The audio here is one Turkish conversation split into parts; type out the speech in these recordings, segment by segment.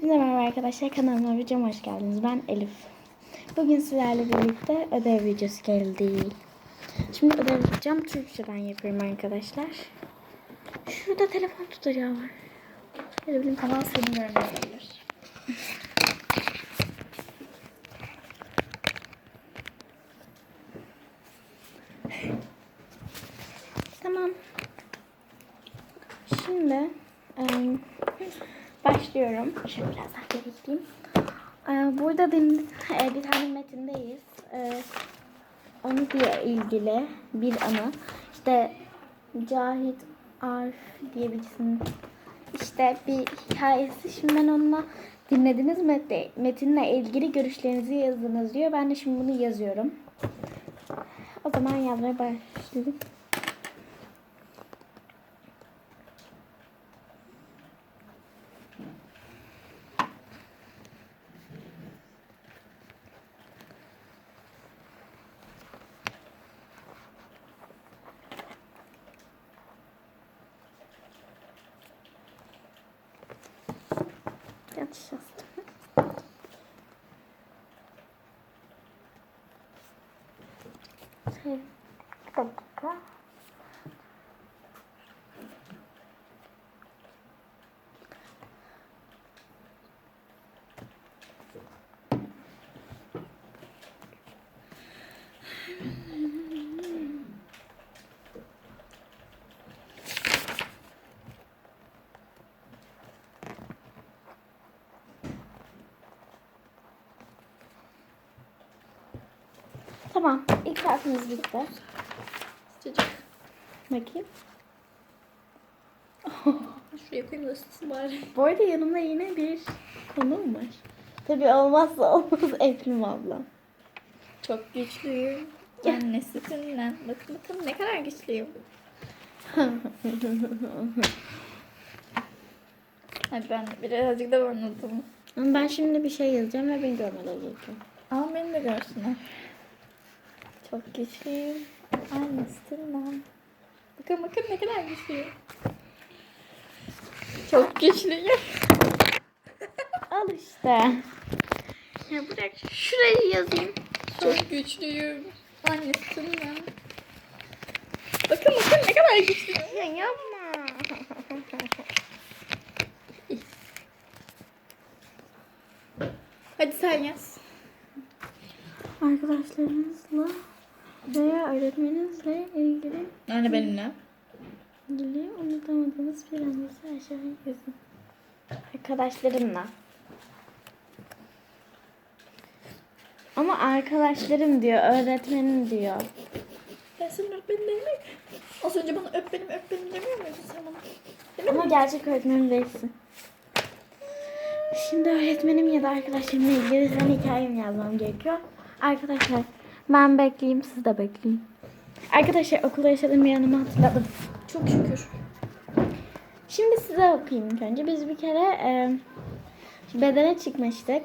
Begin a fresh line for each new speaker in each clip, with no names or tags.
Hepinize merhaba arkadaşlar. Kanalıma videoma hoş geldiniz. Ben Elif. Bugün sizlerle birlikte ödev videosu geldi. Şimdi ödev yapacağım. Türkçeden yapıyorum arkadaşlar. Şurada telefon tutacağı var. Böyle benim
Kanal seni görmeyebilir.
Tamam. Şimdi başlıyorum. Şöyle biraz daha geri gideyim. E, Burada din, e, bir tane metindeyiz. E, Onu diye ilgili bir anı. İşte Cahit Arf diye birisinin işte bir hikayesi. Şimdi ben onunla dinlediniz met- metinle ilgili görüşlerinizi yazınız diyor. Ben de şimdi bunu yazıyorum. O zaman yazmaya başlayalım. Yanlış yazdım. Şey, bir dakika. Tamam. İlk harfimiz bitti.
Sıcacık.
Bakayım.
Şuraya koyayım da ısıtsın bari.
Bu arada yanımda yine bir konuğum var. Tabii olmazsa olmaz Efrim ablam.
Çok güçlüyüm. Anne sütünden. Bakın bakın ne kadar güçlüyüm. Hadi ben birazcık da anlatayım.
Ama ben şimdi bir şey yazacağım ve beni görmeleri gerekiyor.
Ama beni de görsünler. Çok güçlüyüm. Anne sütünden. Bakın bakın ne kadar güçlüyüm. Çok güçlüyüm.
Al işte. Ya bırak şurayı yazayım.
Çok güçlüyüm. Anne sütünden. Bakın bakın ne kadar güçlüyüm.
Ya yapma.
Hadi sen yaz.
Arkadaşlarınızla veya öğretmeninizle ilgili
Anne benimle.
ilgili unutamadığınız bir anınızı aşağıya yazın. Arkadaşlarımla. Ama arkadaşlarım diyor, öğretmenim diyor.
Ben senin öğretmenin değil mi? Az önce bana öp benim öp benim demiyor muydun sen bana? Demiyor
Ama
muydun?
gerçek öğretmenim değilsin. Şimdi öğretmenim ya da arkadaşlarımla ilgili sen hikayemi yazmam gerekiyor. Arkadaşlar ben bekleyeyim siz de bekleyin. Arkadaşlar okulda yaşadığım bir anımı hatırladım.
Çok şükür.
Şimdi size okuyayım ilk önce. Biz bir kere e, bedene çıkmıştık.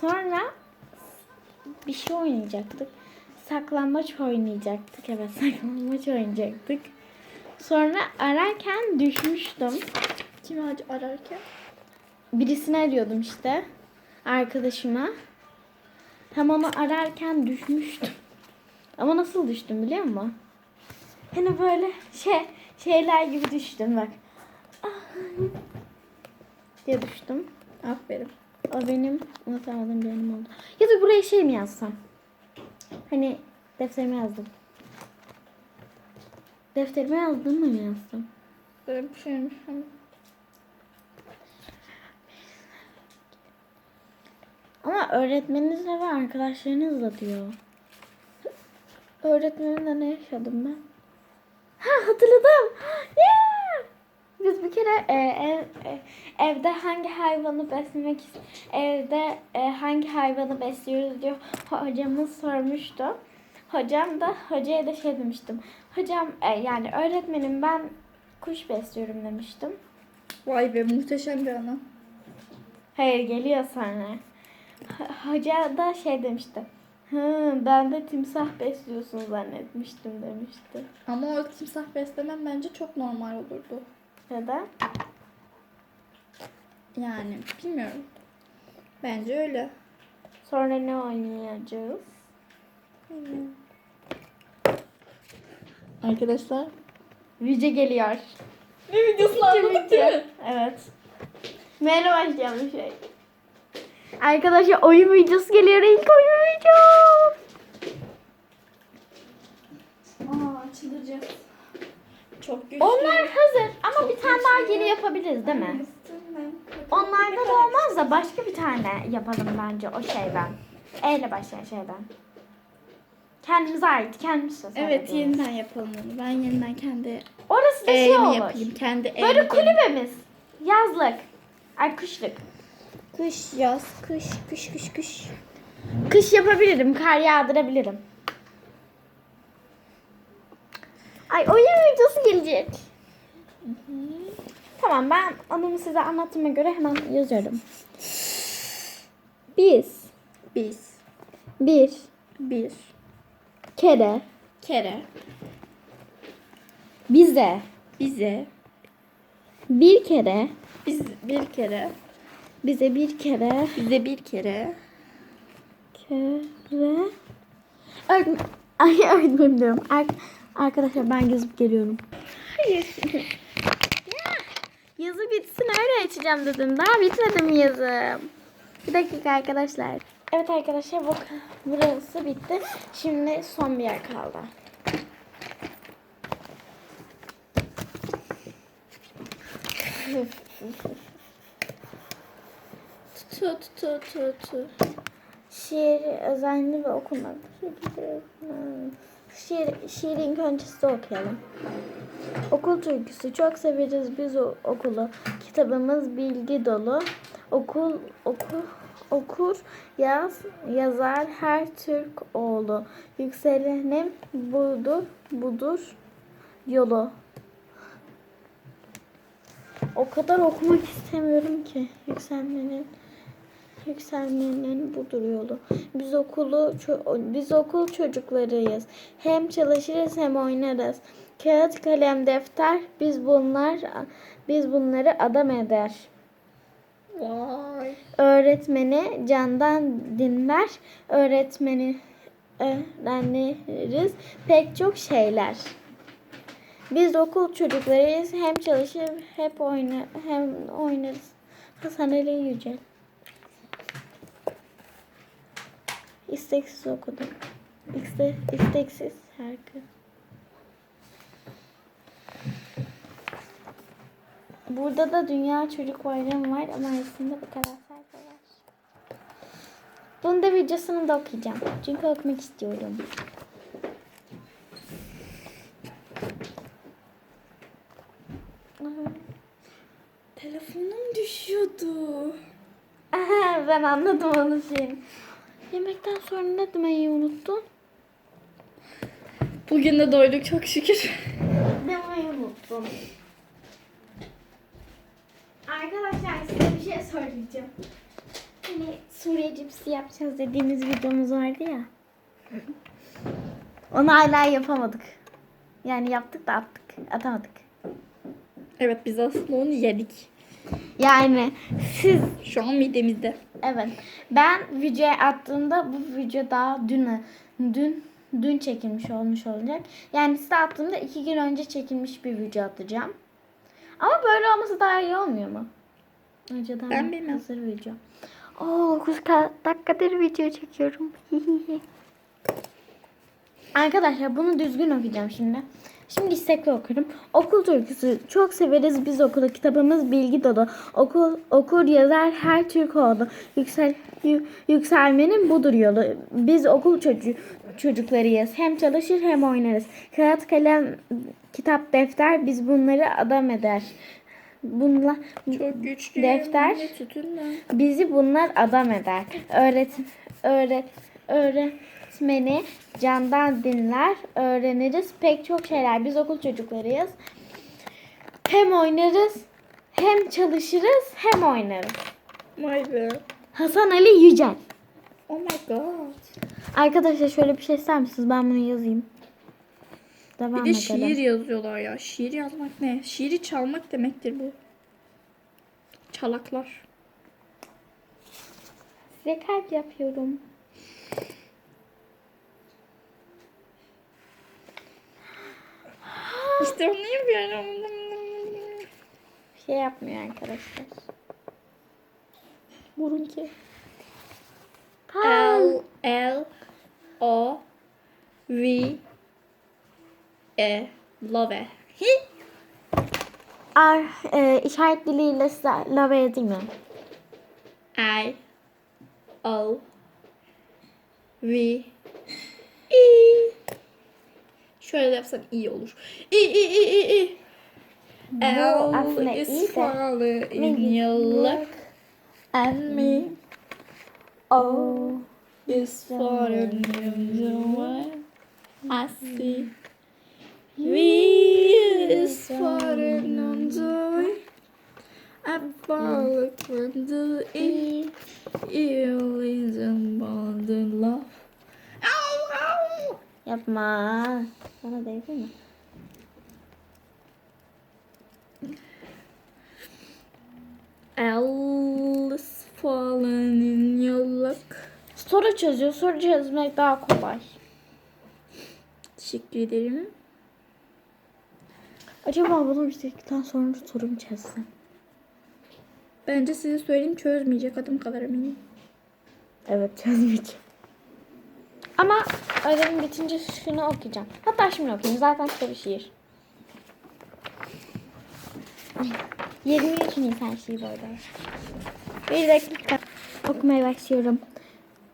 Sonra bir şey oynayacaktık. Saklambaç oynayacaktık. Evet saklambaç oynayacaktık. Sonra ararken düşmüştüm.
Kimi ararken?
Birisini arıyordum işte. Arkadaşıma. Tam onu ararken düşmüştüm. Ama nasıl düştüm biliyor musun? Hani böyle şey şeyler gibi düştüm bak. Ah. diye düştüm.
Aferin.
O benim unutamadığım bir anım oldu. Ya da buraya şey mi yazsam? Hani defterime yazdım. Defterime yazdım mı yazdım?
Böyle bir şeymiş.
Ama öğretmeninizle ve arkadaşlarınızla diyor. Öğretmenimle ne yaşadım ben? Ha hatırladım. Yeah! Biz bir kere e, ev, e, evde hangi hayvanı beslemek evde e, hangi hayvanı besliyoruz diyor hocamız sormuştu. Hocam da hocaya da şey demiştim. Hocam e, yani öğretmenim ben kuş besliyorum demiştim.
Vay be muhteşem bir ana.
Hayır geliyor sonra. Hoca da şey demişti. Hı, ben de timsah besliyorsun zannetmiştim demişti.
Ama o timsah beslemem bence çok normal olurdu.
Neden?
Yani bilmiyorum. Bence öyle.
Sonra ne oynayacağız?
Arkadaşlar.
Video geliyor.
Ne videosunu anladık değil mi?
Evet. Merhaba başlayalım şey. Arkadaşlar oyun videosu geliyor. İlk oyun videom.
Aa. Çok güçlü.
Onlar hazır ama
Çok
bir tane daha yeni yapabiliriz değil mi?
Aynen.
Onlarda da olmaz da başka bir tane yapalım bence o şeyden. E ile başlayan şeyden. Kendimize ait, kendimiz
Evet yeniden yapalım onu. Ben yeniden kendi
Orası da şey
E'mi
olur.
yapayım. Kendi
Böyle
E'mi.
kulübemiz. Yazlık. Ay kışlık.
Kış, yaz, kış, kış, kış, kış.
Kış yapabilirim, kar yağdırabilirim. Ay oyun videosu gelecek. Tamam ben onu size anlattığıma göre hemen yazıyorum. Biz.
Biz.
Bir.
Bir.
Kere.
Kere.
Bize.
Bize.
Bir kere.
Biz bir kere
bize bir kere
bize bir kere
kere Öğretmen, ay öğretmenim diyorum. Ar- arkadaşlar ben yazıp geliyorum.
hayır
Yazı bitsin öyle açacağım dedim. Daha bitmedi mi yazım? Bir dakika arkadaşlar. Evet arkadaşlar bu burası bitti. Şimdi son bir yer kaldı.
tu tu tu tu
Şiir özenli ve okunmadı. Şiir, şiiri ilk öncesi okuyalım. Okul türküsü. Çok severiz biz okulu. Kitabımız bilgi dolu. Okul oku, okur yaz yazar her Türk oğlu. Yükselenim budur budur yolu. O kadar okumak istemiyorum ki yükselmenin yükselmenin budur yolu. Biz okulu biz okul çocuklarıyız. Hem çalışırız hem oynarız. Kağıt, kalem, defter biz bunlar biz bunları adam eder.
Vay.
Öğretmeni candan dinler. Öğretmeni öğreniriz pek çok şeyler. Biz okul çocuklarıyız. Hem çalışır hep oyna hem oynarız. Hasan Ali Yücel. İsteksiz okudum. İste, isteksiz şarkı. Burada da Dünya Çocuk Bayramı var ama aslında bu kadar sayfa var. Bunun da videosunu da okuyacağım. Çünkü okumak istiyorum.
Telefonum düşüyordu.
Ben anladım onun şeyini. Yemekten sonra ne demeyi unuttun?
Bugün de doyduk çok şükür.
Demeyi unuttum. Arkadaşlar size bir şey söyleyeceğim. Hani Suriye cipsi yapacağız dediğimiz videomuz vardı ya. Onu hala yapamadık. Yani yaptık da attık. Atamadık.
Evet biz aslında onu yedik.
Yani siz
Şu an midemizde.
evet ben videoya attığımda bu video daha dün dün dün çekilmiş olmuş olacak. Yani size attığımda iki gün önce çekilmiş bir video atacağım. Ama böyle olması daha iyi olmuyor mu? Önceden
Ben bilmem.
hazır video. Oo 9 dakikadır video çekiyorum. Arkadaşlar bunu düzgün okuyacağım şimdi. Şimdi istekli okurum. Okul türküsü. Çok severiz biz okulu. Kitabımız bilgi dolu. Okul okur yazar her Türk oldu. Yüksel yü- yükselmenin budur yolu. Biz okul çocuğu çocuklarıyız. Hem çalışır hem oynarız. Kağıt kalem kitap defter biz bunları adam eder. Bunlar
Çok güçlü.
Defter. Bizi bunlar adam eder. Öğret, öğret, öğretmeni candan dinler. Öğreniriz pek çok şeyler. Biz okul çocuklarıyız. Hem oynarız, hem çalışırız, hem oynarız.
Be.
Hasan Ali Yücel.
Oh my god.
Arkadaşlar şöyle bir şey ister misiniz? Ben bunu yazayım. Devam
Bir de
edelim.
şiir yazıyorlar ya. Şiir yazmak ne? Şiiri çalmak demektir bu. Çalaklar.
Size kalp yapıyorum.
İşte onu yapıyorum.
Bir şey yapmıyor arkadaşlar.
Burun ki.
L.
L O V E Love. Hi.
Ar, e, işaret diliyle size lava yazayım mı?
I O V E Şöyle yapsan iyi olur. İ i i i L is for
de.
all in and me.
Oh,
is for the new I see. V is for the non-joy. I follow from the E. You isn't more than love. Ow, ow.
Yapma. Bana değdi mi?
İn your look.
Soru çözüyor. Soru çözmek daha kolay.
Teşekkür ederim.
Acaba bunu bitirdikten sonra soru mu çözsem?
Bence size söyleyeyim çözmeyecek adım kadar eminim.
Evet çözmeyeceğim. Ama ödevim bitince şunu okuyacağım. Hatta şimdi okuyayım. Zaten kısa bir şiir. 23 Nisan şiiri orada. Bir dakika. Okumaya başlıyorum.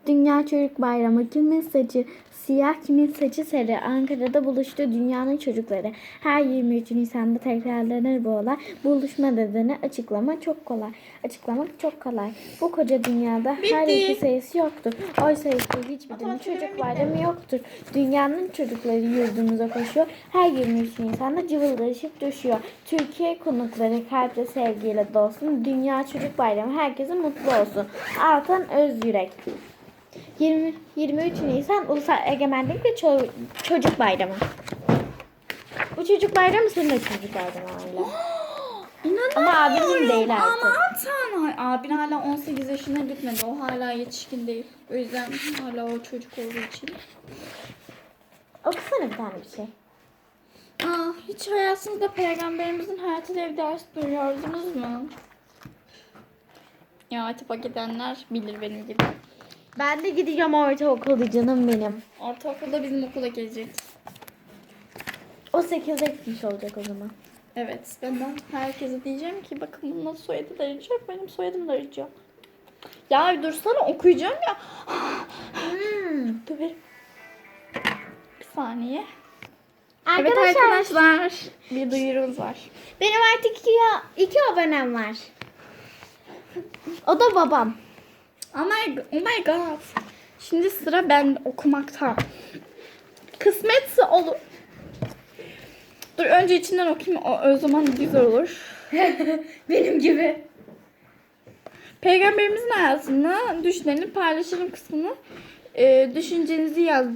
Dünya Çocuk Bayramı. Kimin saçı siyah, kimin saçı sarı. Ankara'da buluştu dünyanın çocukları. Her 23 Nisan'da tekrarlanır bu olay. Buluşma nedeni açıklama çok kolay. Açıklamak çok kolay. Bu koca dünyada her
Bitti.
iki sayısı yoktur. Oysa ise hiçbirinin çocuk bayramı yoktur. Dünyanın çocukları yurdumuza koşuyor. Her 23 Nisan'da cıvıldaşıp düşüyor. Türkiye konukları kalple sevgiyle dolsun. Dünya Çocuk Bayramı herkese mutlu olsun. Altan Özyürek 20, 23 Nisan Ulusal Egemenlik ve Ço- Çocuk Bayramı. Bu çocuk bayramı senin de çocuk bayramı hala. Ama abinin değil artık.
Aman tanrım. Abin hala 18 yaşına gitmedi. O hala yetişkin değil. O yüzden hala o çocuk olduğu için.
Okusana bir tane bir şey.
Aa, hiç hayatınızda peygamberimizin hayatıyla bir ders duyuyordunuz mu? Ya atipa gidenler bilir benim gibi.
Ben de gideceğim ortaokulu canım benim.
Ortaokulda bizim okula gelecek.
O 8'de gitmiş olacak o zaman.
Evet, ben de herkese diyeceğim ki bakın bunun soyadı da arayacak, benim soyadım da arayacak. Ya dursana okuyacağım ya.
Hmm.
Dur bir. Bir saniye.
Arkadaşlar,
Evet arkadaşlar, bir duyurumuz var.
benim artık iki, iki abonem var. O da babam.
Oh my, oh my god. Şimdi sıra ben okumakta. Kısmetse olur. Dur önce içinden okuyayım. O, o zaman güzel olur.
Benim gibi.
Peygamberimizin hayatını, düşlerini paylaşırım kısmını. e, düşüncenizi yaz.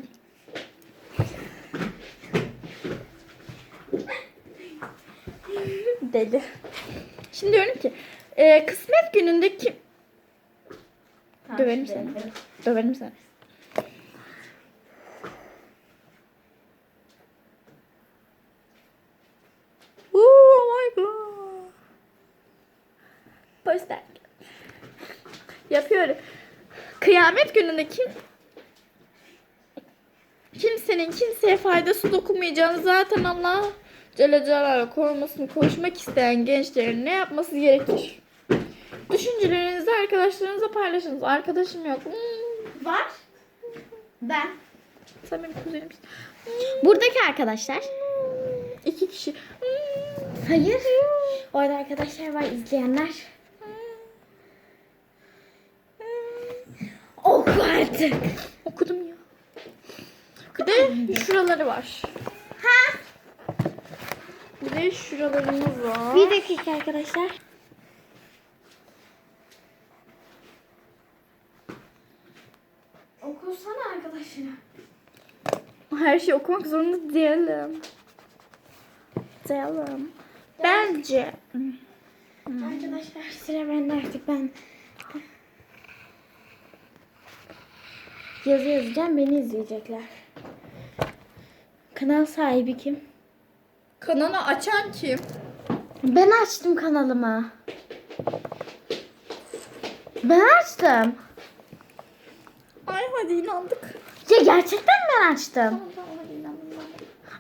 Deli. Şimdi diyorum ki e, kısmet gününde kim... Döverim seni. Döverim seni. Ooh, oh my god. Poster. Yapıyorum. Kıyamet gününde kim kimsenin kimseye faydası dokunmayacağını zaten Allah Celle Celaluhu korumasını koşmak isteyen gençlerin ne yapması gerekir? Düşüncelerinizi arkadaşlarınızla paylaşınız. Arkadaşım yok. Hmm,
Var. Ben.
sen benim kuzenimsin.
Buradaki arkadaşlar.
İki kişi. Hmm,
Hayır. Orada arkadaşlar var izleyenler. Oku artık.
Okudum ya. Bir de şuraları var.
Ha?
Bir de şuralarımız var.
Bir dakika arkadaşlar.
Her şeyi okumak zorunda değilim. Değilim. Bence.
Arkadaşlar sıra bende artık ben yazı yazacağım beni izleyecekler. Kanal sahibi kim?
Kanalı açan kim?
Ben açtım kanalımı. Ben açtım.
Ay hadi inandık.
Ya gerçekten ben açtım.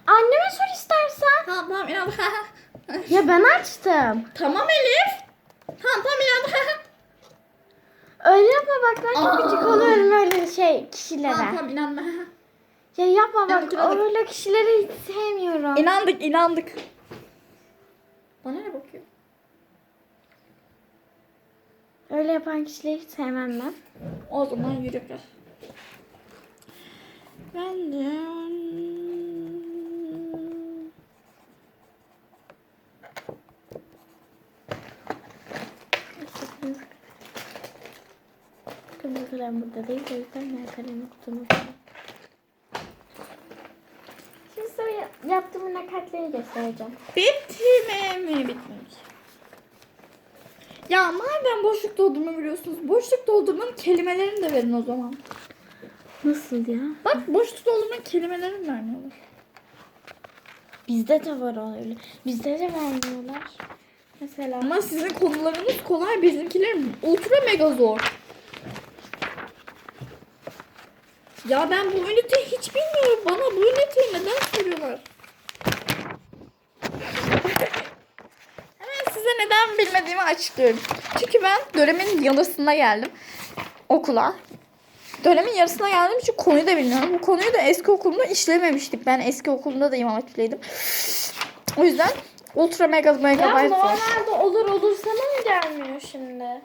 Anneme sor istersen.
Tamam tamam inandım.
Ya ben açtım.
tamam Elif. Tamam tamam inandım.
Öyle yapma bak ben çok gıcık oluyorum öyle şey kişilere.
tamam tamam inandım.
Ya yapma bak
İnandık, inandık.
öyle kişileri hiç sevmiyorum.
inandık inandık. Bana ne bakıyor?
öyle yapan kişileri hiç sevmem ben.
O zaman yürü biraz. Ben de...
Kırmızı kalem burada değil. O yüzden ben kalemi koyayım. Şimdi sonra ya- yaptığım nakatleri göstereceğim.
Bitti mi? mi? Bitmemiş. Ya madem boşluk doldurma biliyorsunuz, boşluk doldurmanın kelimelerini de verin o zaman.
Nasıl ya?
Bak boşluk doldurmanın kelimelerini vermiyorlar.
Bizde de var öyle. Bizde de vermiyorlar. Mesela.
Ama sizin konularınız kolay, bizimkilerin ultra mega zor. Ya ben bu üniteyi hiç bilmiyorum. Bana bu üniteyi neden soruyorlar? Hemen size neden bilmediğimi açıklıyorum. Çünkü ben dönemin yarısına geldim okula. Dönemin yarısına geldiğim için konuyu da bilmiyorum. Bu konuyu da eski okulumda işlememiştik. Ben eski okulumda da imam hatipteydim. O yüzden ultra mega mega
Ya normalde olur olur sana mı gelmiyor şimdi?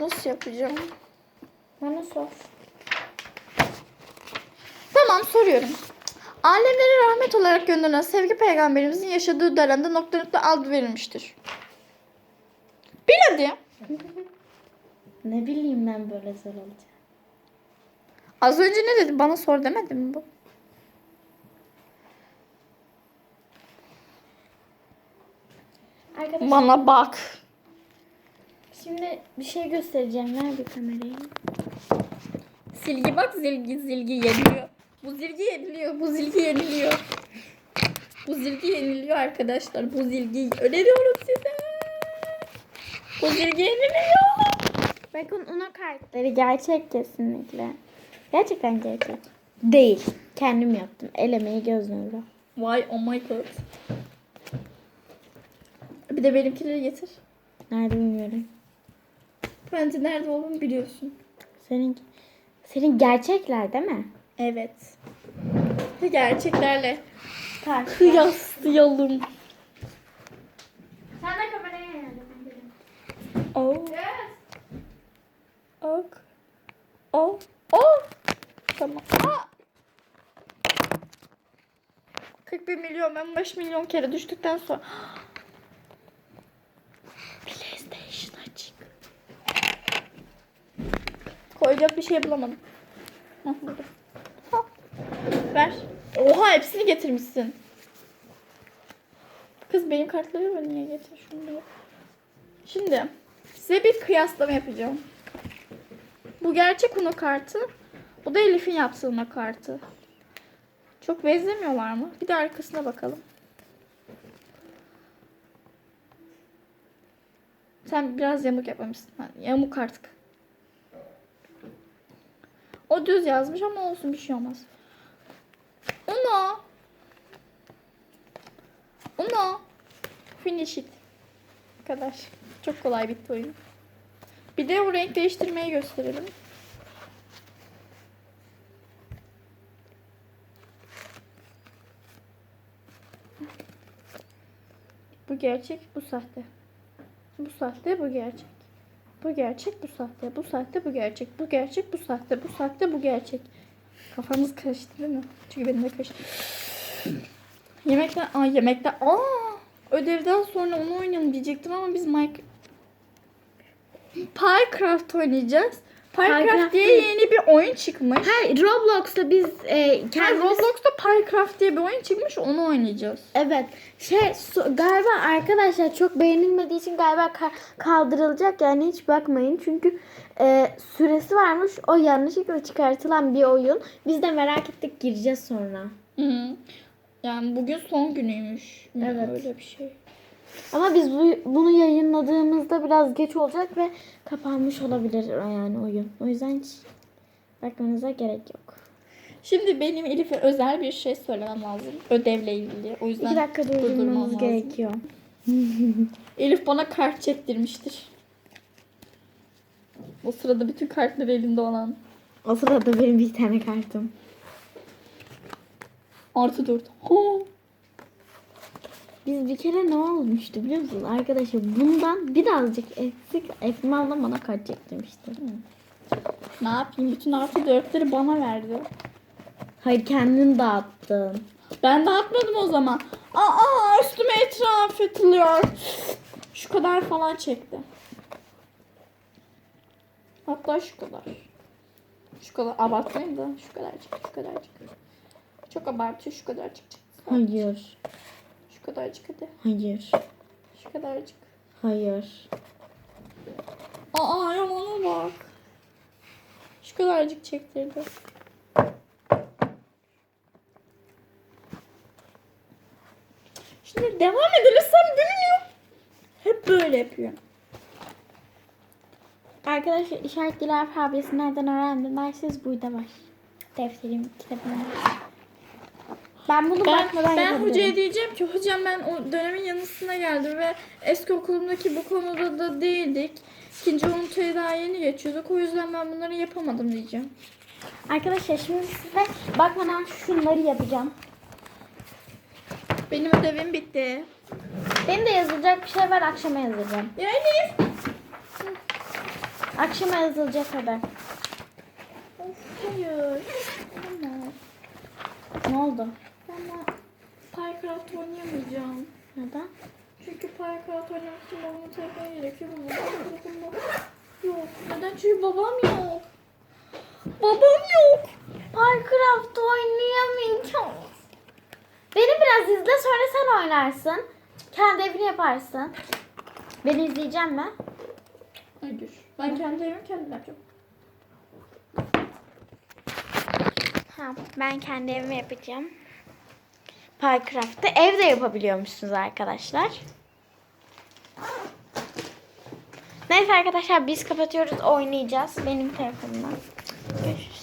Nasıl yapacağım?
Bana sor.
Tamam soruyorum. Alemlere rahmet olarak gönderilen sevgi peygamberimizin yaşadığı dönemde nokta nokta ad verilmiştir. Bil hadi.
Ne bileyim ben böyle zor olacak.
Az önce ne dedim? Bana sor demedim mi bu?
Arkadaşlar
Bana bak.
şimdi bir şey göstereceğim. Bir kamerayı.
Silgi bak zilgi zilgi yeniliyor. Bu zilgi yeniliyor. Bu zilgi yeniliyor. Bu zilgi yeniliyor arkadaşlar. Bu zilgi öneriyorum size. Bu zilgi yeniliyor.
Bakın Uno kartları gerçek kesinlikle. Gerçekten gerçek. Değil. Kendim yaptım. El emeği göz nuru.
Vay oh my god. Bir de benimkileri getir.
Nerede bilmiyorum.
Bence nerede olduğunu biliyorsun.
Senin senin gerçekler değil mi?
Evet. Ve gerçeklerle kıyaslayalım.
Sen de kameraya yöneldim.
Oh. Ok. Oh. Oh. Tamam. Aa! 41 milyon ben 5 milyon kere düştükten sonra PlayStation açık. Koyacak bir şey bulamadım. Hah, burada. Ver. Oha hepsini getirmişsin. Kız benim kartlarımı niye getir şunu? Şimdi size bir kıyaslama yapacağım. Bu gerçek Uno kartı. Bu da Elif'in yaptığı Uno kartı. Çok benzemiyorlar mı? Bir de arkasına bakalım. Sen biraz yamuk yapmamışsın. Ha, yamuk artık. O düz yazmış ama olsun bir şey olmaz. Uno. Uno. Finish it. Bu kadar. Çok kolay bitti oyun. Bir de o renk değiştirmeyi gösterelim. Bu gerçek, bu sahte. Bu sahte, bu gerçek. Bu gerçek, bu sahte. Bu sahte, bu gerçek. Bu gerçek, bu sahte. Bu sahte, bu gerçek. Kafanız karıştı değil mi? Çünkü benim de karıştı. Yemekten, aa yemekten, aa ödevden sonra onu oynayalım diyecektim ama biz Minecraft Minecraft oynayacağız. Minecraft diye yeni bir oyun çıkmış.
Hayır Roblox'ta biz e,
Yani
kendimiz...
Roblox'ta Minecraft diye bir oyun çıkmış onu oynayacağız.
Evet. Şey so- galiba arkadaşlar çok beğenilmediği için galiba ka- kaldırılacak yani hiç bakmayın. Çünkü e, süresi varmış. O yanlışlıkla çıkartılan bir oyun. Biz de merak ettik gireceğiz sonra.
Hı. Yani bugün son günüymüş.
Evet.
Öyle bir şey.
Ama biz bu, bunu yayınladığımızda biraz geç olacak ve kapanmış olabilir yani oyun. O yüzden hiç bakmanıza gerek yok.
Şimdi benim Elif'e özel bir şey söylemem lazım. Ödevle ilgili. O yüzden
İki dakika
durdurmam
durdurmamız gerekiyor.
Elif bana kart çektirmiştir. O sırada bütün kartları elinde olan.
O sırada benim bir tane kartım.
Artı dört. Ho.
Biz bir kere ne olmuştu biliyor musunuz arkadaşlar? Bundan birazcık eksik Esma abla bana kart çektirmişti.
Ne yapayım? Bütün artı dörtleri bana verdi.
Hayır kendin dağıttın.
Ben dağıtmadım o zaman. Aa üstüme etraf atılıyor. Şu kadar falan çekti. Hatta şu kadar. Şu kadar abartmayayım da şu kadar çıktı, şu kadar çıktı. Çok abartıyor şu kadar çıktı.
Hayır.
Kadarcık hadi.
Hayır.
Şu kadarcık.
Hayır.
Aa yamana bak. Şu kadarcık çektirdi. Şimdi devam edelim. Sen bilmiyorum. Hep böyle yapıyor.
Arkadaşlar işaret dili alfabesi nereden öğrendim derseniz burada var. Defterim, kitabım var. Ben bunu
Ben,
bakmadan
ben hocaya diyeceğim ki hocam ben o dönemin yanısına geldim ve eski okulumdaki bu konuda da değildik. İkinci üniteye daha yeni geçiyorduk. O yüzden ben bunları yapamadım diyeceğim.
Arkadaşlar şimdi size bakmadan şunları yapacağım.
Benim ödevim bitti.
Benim de yazılacak bir şey var akşama yazacağım.
Ya Elif.
Akşama yazılacak haber.
Of, hayır.
Ne oldu?
Ama Minecraft oynayamayacağım.
Neden?
Çünkü Minecraft oynamak için babamı tekrar gerekiyor. Ama babam yok. Neden? Çünkü babam yok. Babam yok.
Minecraft oynayamayacağım. Beni biraz izle sonra sen oynarsın. Kendi evini yaparsın. Beni izleyeceğim mi?
Hayır. Ben kendi evimi kendim yapacağım.
Ha, ben kendi evimi yapacağım. Minecraft'ta evde yapabiliyormuşsunuz arkadaşlar. Neyse arkadaşlar biz kapatıyoruz oynayacağız benim telefonumdan. Görüşürüz.